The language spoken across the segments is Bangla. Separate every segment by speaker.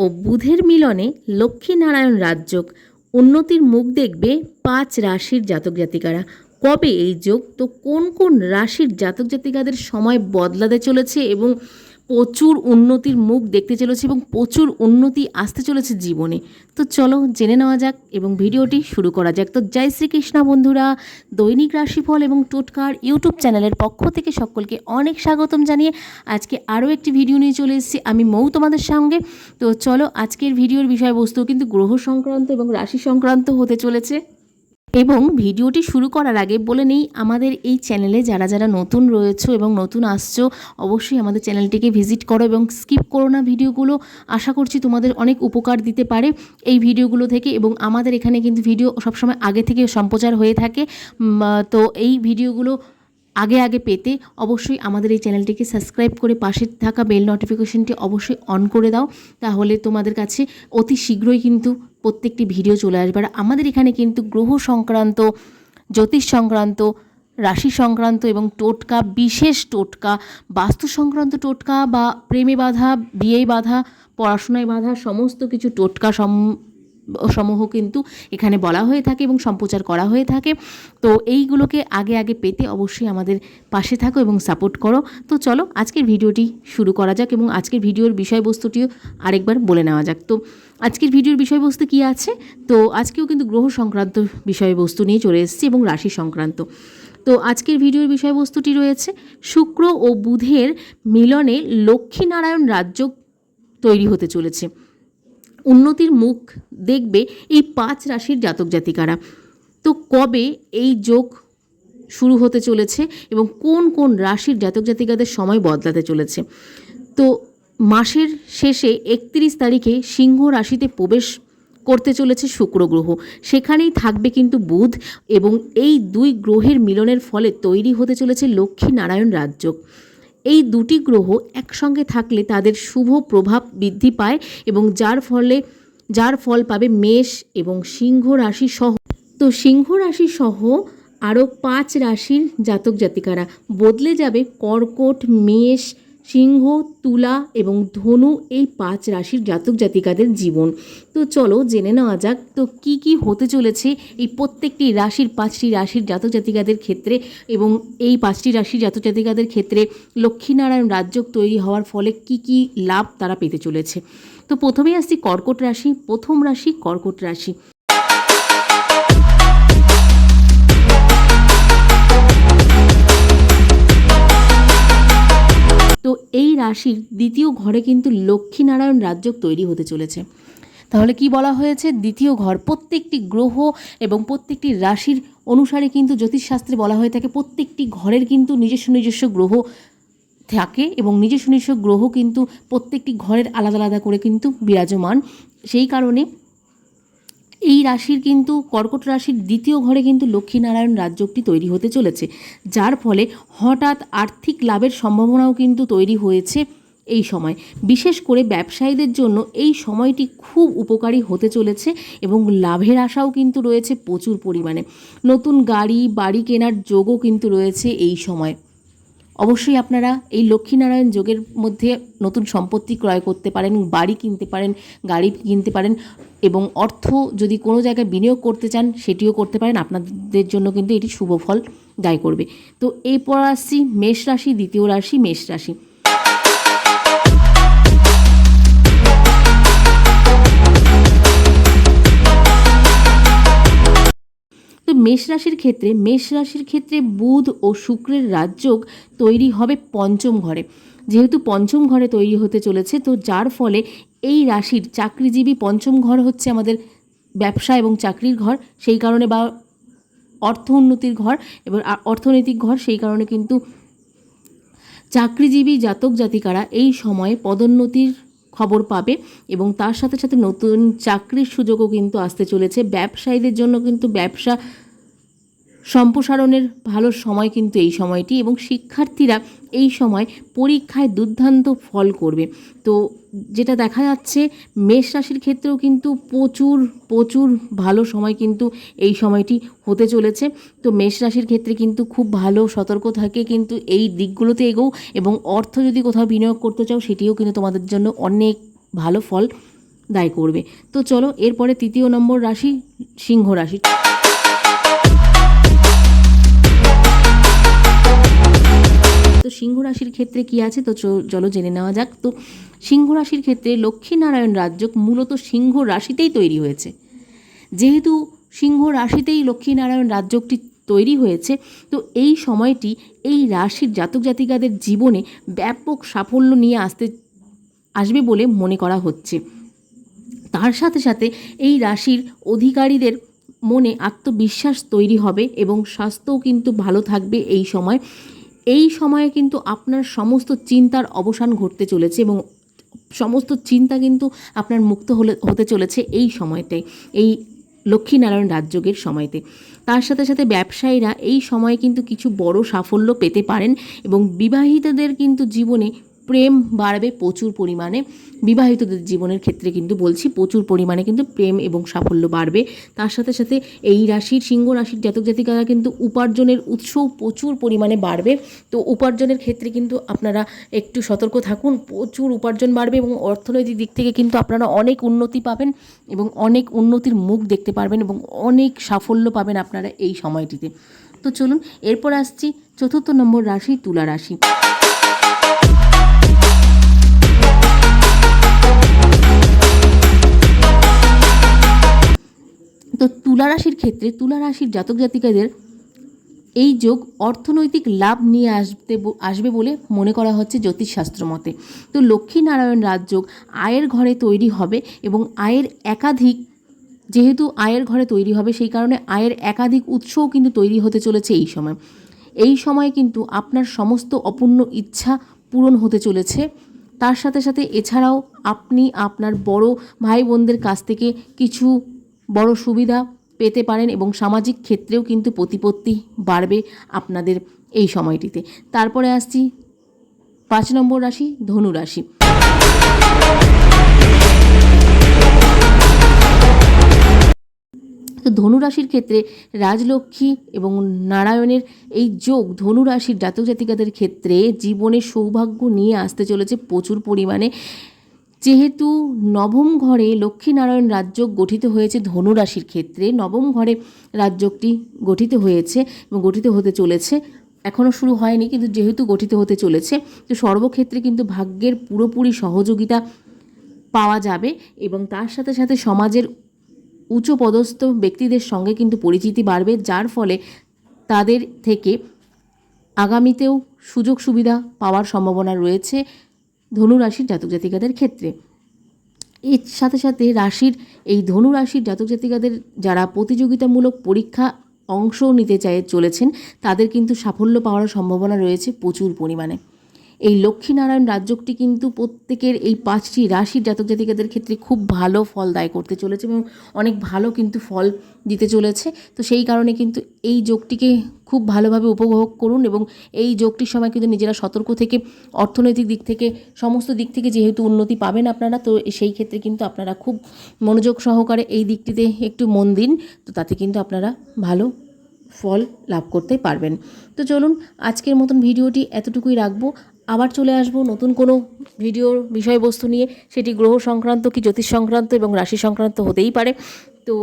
Speaker 1: ও বুধের মিলনে লক্ষ্মীনারায়ণ রাজযোগ। উন্নতির মুখ দেখবে পাঁচ রাশির জাতক জাতিকারা। কবে এই যোগ? তো কোন কোন রাশির জাতক জাতিকাদের সময় বদলাতে চলেছে এবং প্রচুর উন্নতির মুখ দেখতে চলেছে এবং প্রচুর উন্নতি আসতে চলেছে জীবনে। তো চলো জেনে নেওয়া যাক এবং ভিডিওটি শুরু করা যাক। তো জয় শ্রীকৃষ্ণ বন্ধুরা, দৈনিক রাশিফল এবং টোটকার ইউটিউব চ্যানেলের পক্ষ থেকে সকলকে অনেক স্বাগতম জানিয়ে আজকে আরও একটি ভিডিও নিয়ে চলে এসেছি। আমি মৌ তোমাদের সঙ্গে। তো চলো আজকের ভিডিওর বিষয়বস্তু কিন্তু গ্রহ সংক্রান্ত এবং রাশি সংক্রান্ত হতে চলেছে। এবং ভিডিওটি শুরু করার আগে বলে নেই, আমাদের এই চ্যানেলে যারা যারা নতুন রয়েছে এবং নতুন আসছো, অবশ্যই আমাদের চ্যানেলটিকে ভিজিট করো এবং স্কিপ করো না ভিডিওগুলো। আশা করছি তোমাদের অনেক উপকার দিতে পারে এই ভিডিওগুলো থেকে এবং আমাদের এখানে কিন্তু ভিডিও সবসময় আগে থেকে সম্প্রচার হয়ে থাকে। তো এই ভিডিওগুলো আগে আগে পেতে অবশ্যই আমাদের এই চ্যানেলটিকে সাবস্ক্রাইব করে পাশে থাকা বেল নোটিফিকেশনটি অবশ্যই অন করে দাও। তাহলে তোমাদের কাছে অতি শীঘ্রই কিন্তু প্রত্যেকটি ভিডিও চলে আসবে। আর আমাদের এখানে কিন্তু গ্রহ সংক্রান্ত, জ্যোতিষ সংক্রান্ত, রাশি সংক্রান্ত এবং টোটকা, বিশেষ টোটকা, বাস্তু সংক্রান্ত টোটকা বা প্রেমে বাধা বিয়ে বাধা, পড়াশোনায় বাধা, সমস্ত কিছু টোটকা সম সমূহ কিন্তু এখানে বলা হয়ে থাকে এবং সম্প্রচার করা হয়ে থাকে। তো এইগুলোকে আগে আগে পেতে অবশ্যই আমাদের পাশে থাকো এবং সাপোর্ট করো। তো চলো আজকের ভিডিওটি শুরু করা যাক এবং আজকের ভিডিওর বিষয়বস্তুটিও আরেকবার বলে নেওয়া যাক। তো আজকের ভিডিওর বিষয়বস্তু কী আছে? তো আজকেও কিন্তু গ্রহ সংক্রান্ত বিষয়বস্তু নিয়ে চলে এসেছি এবং রাশি সংক্রান্ত। তো আজকের ভিডিওর বিষয়বস্তুটি রয়েছে, শুক্র ও বুধের মিলনে লক্ষ্মীনারায়ণ রাজ্য তৈরি হতে চলেছে। উন্নতির মুখ দেখবে এই পাঁচ রাশির জাতক জাতিকারা। তো কবে এই যোগ শুরু হতে চলেছে এবং কোন কোন রাশির জাতক জাতিকাদের সময় বদলাতে চলেছে? তো মাসের শেষে একত্রিশ তারিখে সিংহ রাশিতে প্রবেশ করতে চলেছে শুক্র গ্রহ। সেখানেই থাকবে কিন্তু বুধ এবং এই দুই গ্রহের মিলনের ফলে তৈরি হতে চলেছে লক্ষ্মী নারায়ণ রাজযোগ। এই দুটি গ্রহ একসঙ্গে থাকলে তাদের শুভ প্রভাব বৃদ্ধি পায় এবং যার ফলে, যার ফল পাবে মেষ এবং সিংহ রাশি সহ। তো সিংহ রাশি সহ আরও পাঁচ রাশির জাতক জাতিকারা। বদলে যাবে কর্কট, মেষ সিংহ, তুলা এবং ধনু এই পাঁচ রাশির জাতক জাতিকাদের জীবন। তো চলো জেনে নেওয়া যাক, তো কি কি হতে চলেছে এই প্রত্যেকটি রাশির পাঁচটি রাশির জাতক জাতিকাদের ক্ষেত্রে এবং এই পাঁচটি রাশির জাতক জাতিকাদের ক্ষেত্রে লক্ষ্মীনারায়ণ রাজ্যক তৈরি হওয়ার ফলে কি কি লাভ তারা পেতে চলেছে। তো প্রথমেই আসছি কর্কট রাশি, প্রথম রাশি কর্কট রাশি। এই রাশির দ্বিতীয় ঘরে কিন্তু লক্ষ্মীনারায়ণ রাজ্যক তৈরি হতে চলেছে। তাহলে কি বলা হয়েছে? দ্বিতীয় ঘর প্রত্যেকটি গ্রহ এবং প্রত্যেকটি রাশির অনুসারে কিন্তু জ্যোতিষশাস্ত্রে বলা হয়ে থাকে, প্রত্যেকটি ঘরের কিন্তু নিজস্ব নিজস্ব গ্রহ থাকে এবং নিজস্ব নিজস্ব গ্রহ কিন্তু প্রত্যেকটি ঘরের আলাদা আলাদা করে কিন্তু বিরাজমান। সেই কারণে এই রাশির কিন্তু কর্কট রাশির দ্বিতীয় ঘরে কিন্তু লক্ষ্মীনারায়ণ রাজ্যটি তৈরি হতে চলেছে, যার ফলে হঠাৎ আর্থিক লাভের সম্ভাবনাও কিন্তু তৈরি হয়েছে এই সময়। বিশেষ করে ব্যবসায়ীদের জন্য এই সময়টি খুব উপকারী হতে চলেছে এবং লাভের আশাও কিন্তু রয়েছে প্রচুর পরিমাণে। নতুন গাড়ি, বাড়ি কেনার যোগও কিন্তু রয়েছে এই সময়। অবশ্যই আপনারা এই লক্ষ্মীনারায়ণ যোগের মধ্যে নতুন সম্পত্তি ক্রয় করতে পারেন, বাড়ি কিনতে পারেন, গাড়ি কিনতে পারেন এবং অর্থ যদি কোনো জায়গায় বিনিয়োগ করতে চান সেটিও করতে পারেন। আপনাদের জন্য কিন্তু এটি শুভ ফল দায় করবে। তো এরপর আসছি, মেষ রাশি, দ্বিতীয় রাশি, মেষ রাশি। মেষ রাশির ক্ষেত্রে, মেষ রাশির ক্ষেত্রে বুধ ও শুক্রের রাজযোগ তৈরি হবে পঞ্চম ঘরে। যেহেতু পঞ্চম ঘরে তৈরি হতে চলেছে, তো যার ফলে এই রাশির চাকরিজীবী পঞ্চম ঘর হচ্ছে আমাদের ব্যবসা এবং চাকরির ঘর। সেই কারণে বা অর্থ উন্নতির ঘর এবং অর্থনৈতিক ঘর, সেই কারণে কিন্তু চাকরিজীবী জাতক জাতিকারা এই সময়ে পদোন্নতির খবর পাবে এবং তার সাথে সাথে নতুন চাকরির সুযোগও কিন্তু আসতে চলেছে। ব্যবসায়ীদের জন্য কিন্তু ব্যবসা সম্প্রসারণের ভালো সময় কিন্তু এই সময়টি এবং শিক্ষার্থীরা এই সময় পরীক্ষায় দুর্দান্ত ফল করবে। তো যেটা দেখা যাচ্ছে, মেষ রাশির ক্ষেত্রেও কিন্তু প্রচুর প্রচুর ভালো সময় কিন্তু এই সময়টি হতে চলেছে। তো মেষ রাশির ক্ষেত্রে কিন্তু খুব ভালো সতর্ক থাকে কিন্তু এই দিকগুলোতে এগোও এবং অর্থ যদি কোথাও বিনিয়োগ করতে চাও, সেটিও কিন্তু তোমাদের জন্য অনেক ভালো ফল দায় করবে। তো চলো, এরপরে তৃতীয় নম্বর রাশি, সিংহ রাশি। তো সিংহ রাশির ক্ষেত্রে কি আছে? তো চলো জেনে নেওয়া যাক। তো সিংহ রাশির ক্ষেত্রে লক্ষ্মীনারায়ণ রাজ্য মূলত সিংহ রাশিতেই তৈরি হয়েছে। যেহেতু সিংহ রাশিতেই লক্ষ্মীনারায়ণ রাজ্যটি তৈরি হয়েছে, তো এই সময়টি এই রাশির জাতক জাতিকাদের জীবনে ব্যাপক সাফল্য নিয়ে আসতে, আসবে বলে মনে করা হচ্ছে। তার সাথে সাথে এই রাশির অধিকারীদের মনে আত্মবিশ্বাস তৈরি হবে এবং স্বাস্থ্যও কিন্তু ভালো থাকবে এই সময়। এই সময়ে কিন্তু আপনার সমস্ত চিন্তার অবসান ঘটতে চলেছে এবং সমস্ত চিন্তা কিন্তু আপনার মুক্ত হলে, হতে চলেছে এই সময়টায় এই লক্ষ্মীনারায়ণ রাজযোগের সময়তে। তার সাথে সাথে ব্যবসায়ীরা এই সময়ে কিন্তু কিছু বড় সাফল্য পেতে পারেন এবং বিবাহিতদের কিন্তু জীবনে প্রেম বাড়বে প্রচুর পরিমাণে। বিবাহিতদের জীবনের ক্ষেত্রে কিন্তু বলছি, প্রচুর পরিমাণে কিন্তু প্রেম এবং সাফল্য বাড়বে। তার সাথে সাথে এই রাশির, সিংহ রাশির জাতক জাতিকারা কিন্তু উপার্জনের উৎসও প্রচুর পরিমাণে বাড়বে। তো উপার্জনের ক্ষেত্রে কিন্তু আপনারা একটু সতর্ক থাকুন, প্রচুর উপার্জন বাড়বে এবং অর্থনৈতিক দিক থেকে কিন্তু আপনারা অনেক উন্নতি পাবেন এবং অনেক উন্নতির মুখ দেখতে পারবেন এবং অনেক সাফল্য পাবেন আপনারা এই সময়টিতে। তো চলুন, এরপর আসছি চতুর্থ নম্বর রাশি, তুলা রাশি। তো তুলা রাশির ক্ষেত্রে তুলা রাশির জাতক জাতিকাদের এই যোগ অর্থনৈতিক লাভ নিয়ে আসতে আসবে বলে মনে করা হচ্ছে জ্যোতিষশাস্ত্র মতে। তো লক্ষ্মীনারায়ণ রাজযোগ আয়ের ঘরে তৈরি হবে এবং আয়ের একাধিক, যেহেতু আয়ের ঘরে তৈরি হবে সেই কারণে আয়ের একাধিক উৎসও কিন্তু তৈরি হতে চলেছে এই সময়। এই সময় কিন্তু আপনার সমস্ত অপূর্ণ ইচ্ছা পূরণ হতে চলেছে। তার সাথে সাথে এছাড়াও আপনি আপনার বড় ভাই বোনদের কাছ থেকে কিছু বড় সুবিধা পেতে পারেন এবং সামাজিক ক্ষেত্রেও কিন্তু প্রতিপত্তি বাড়বে আপনাদের এই সময়টিতে। তারপরে আসছি পাঁচ নম্বর রাশি, ধনু রাশি। তো ধনুরাশির ক্ষেত্রে রাজলক্ষ্মী এবং নারায়ণের এই যোগ ধনুরাশির জাতক জাতিকাদের ক্ষেত্রে জীবনে সৌভাগ্য নিয়ে আসতে চলেছে প্রচুর পরিমাণে। যেহেতু নবম ঘরে লক্ষ্মীনারায়ণ রাজযোগ গঠিত হয়েছে ধনুরাশির ক্ষেত্রে, নবম ঘরে রাজযোগটি গঠিত হয়েছে এবং গঠিত হতে চলেছে। এখনও শুরু হয়নি, কিন্তু যেহেতু গঠিত হতে চলেছে, তো সর্বক্ষেত্রে কিন্তু ভাগ্যের পুরোপুরি সহযোগিতা পাওয়া যাবে এবং তার সাথে সাথে সমাজের উচ্চপদস্থ ব্যক্তিদের সঙ্গে কিন্তু পরিচিতি বাড়বে, যার ফলে তাদের থেকে আগামীতেও সুযোগ সুবিধা পাওয়ার সম্ভাবনা রয়েছে। ধনু রাশির জাতক জাতিকাদের ক্ষেত্রে। এর সাথে সাথে রাশির এই ধনু রাশির জাতক জাতিকাদের যারা প্রতিযোগিতামূলক পরীক্ষা অংশ নিতে চাই চলেছেন, তাদের কিন্তু সাফল্য পাওয়ার সম্ভাবনা রয়েছে প্রচুর পরিমাণে। এই লক্ষ্মীনারায়ণ রাজ্যটি কিন্তু প্রত্যেকের এই পাঁচটি রাশির জাতক জাতিকাদের ক্ষেত্রে খুব ভালো ফল দায় করতে চলেছে এবং অনেক ভালো কিন্তু ফল দিতে চলেছে। তো সেই কারণে কিন্তু এই যোগটিকে খুব ভালোভাবে উপভোগ করুন এবং এই যোগটির সময় কিন্তু নিজেরা সতর্ক থেকে, অর্থনৈতিক দিক থেকে, সমস্ত দিক থেকে যেহেতু উন্নতি পাবেন আপনারা, তো সেই ক্ষেত্রে কিন্তু আপনারা খুব মনোযোগ সহকারে এই দিকটিতে একটু মন দিন, তো তাতে কিন্তু আপনারা ভালো ফল লাভ করতে পারবেন। তো চলুন আজকের মতন ভিডিওটি এতটুকুই রাখব। আবার চলে আসব নতুন কোনো ভিডিওর বিষয়বস্তু নিয়ে। সেটি গ্রহ সংক্রান্ত কি জ্যোতিষ সংক্রান্ত এবং রাশি সংক্রান্ত হতেই পারে। তো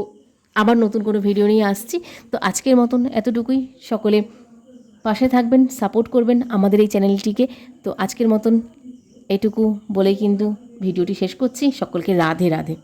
Speaker 1: আবার নতুন কোনো ভিডিও নিয়ে আসছি। তো আজকের মতন এতটুকুই। সকলে পাশে থাকবেন, সাপোর্ট করবেন আমাদের এই চ্যানেলটিকে। তো আজকের মতন এটুকু বলেই কিন্তু ভিডিওটি শেষ করছি। সকলকে রাধে রাধে।